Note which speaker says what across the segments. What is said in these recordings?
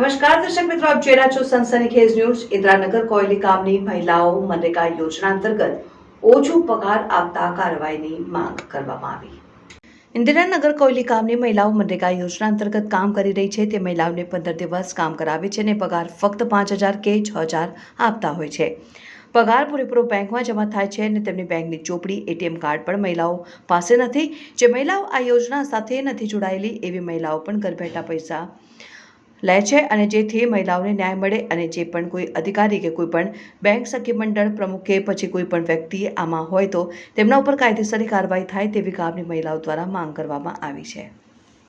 Speaker 1: નમસ્કાર, દર્શક મિત્રો, આપ જોઈ રહ્યા છો સનસનીખેજ ન્યૂઝ. ઇન્દ્રાનગર કોયલી કામની મહિલાઓ મનરેગા યોજના અંતર્ગત ઓછો પગાર આપતા કાર્યવાહીની માંગ કરવામાં આવી. ઇન્દિરાનગર કોયલી કામની મહિલાઓ મનરેગા યોજના અંતર્ગત કામ કરી રહી છે. તે મહિલાઓને પંદર દિવસ કામ કરાવે છે અને પગાર ફક્ત પાંચ હજાર કે છ હજાર આપતા હોય છે. પગાર પૂરેપૂરો બેંકમાં જમા થાય છે અને તેમની બેંકની ચોપડી, એટીએમ કાર્ડ પણ મહિલાઓ પાસે નથી. જે મહિલાઓ આ યોજના સાથે નથી જોડાયેલી, એવી મહિલાઓ પણ ઘર બેઠા પૈસા લે છે અને જેથી મહિલાઓને ન્યાય મળે અને જે પણ કોઈ અધિકારી કે કોઈ પણ બેંક સખી મંડળ પ્રમુખ કે પછી કોઈ પણ વ્યક્તિ આમાં હોય તો તેમના ઉપર કાયદેસરની કાર્યવાહી થાય તેવી ગામની મહિલાઓ દ્વારા માંગ કરવામાં આવી છે.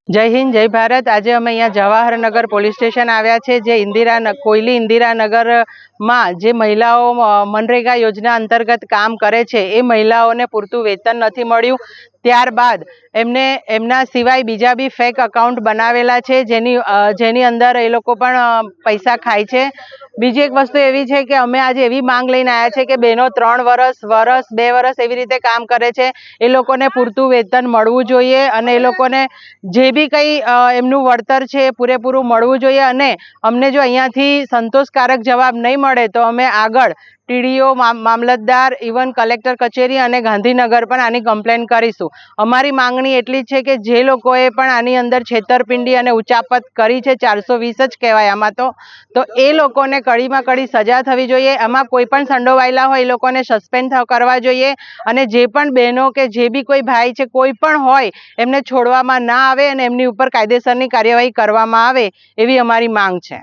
Speaker 2: જય હિન્દ, જય ભારત. આજે અમે અહીંયા જવાહરનગર પોલીસ સ્ટેશન આવ્યા છે, જે ઇન્દિરા કોયલી ઇન્દિરાનગરમાં જે મહિલાઓ મનરેગા યોજના અંતર્ગત કામ કરે છે, એ મહિલાઓને પૂરતું વેતન નથી મળ્યું. ત્યારબાદ એમને, એમના સિવાય બીજા બી ફેક અકાઉન્ટ બનાવેલા છે, જેની જેની અંદર એ લોકો પણ પૈસા ખાય છે. બીજી એક વસ્તુ એવી છે કે અમે આજે એવી માંગ લઈને આવ્યા છે કે બહેનો ત્રણ વર્ષ વરસ, બે વર્ષ એવી રીતે કામ કરે છે. એ લોકોને પૂરતું વેતન મળવું જોઈએ અને એ લોકોને જે બી કંઈ એમનું વળતર છે એ પૂરેપૂરું મળવું જોઈએ અને અમને જો અહીંયાથી સંતોષકારક જવાબ નહીં મળે તો અમે આગળ ટીડીઓ મામલતદાર, ઇવન કલેક્ટર કચેરી અને ગાંધીનગર પણ આની કમ્પ્લેન કરીશું. અમારી માંગણી એટલી છે કે જે લોકોએ પણ આની અંદર છેતરપિંડી અને ઉચાપત કરી છે, ચારસો વીસ જ કહેવાય આમાં તો તો એ લોકોને કડીમાં કડી સજા થવી જોઈએ. આમાં કોઈ પણ સંડોવાયેલા હોય એ લોકોને સસ્પેન્ડ કરવા જોઈએ અને જે પણ બહેનો કે જે બી કોઈ ભાઈ છે, કોઈ પણ હોય, એમને છોડવામાં ના આવે અને એમની ઉપર કાયદેસરની કાર્યવાહી કરવામાં આવે એવી અમારી માંગ છે.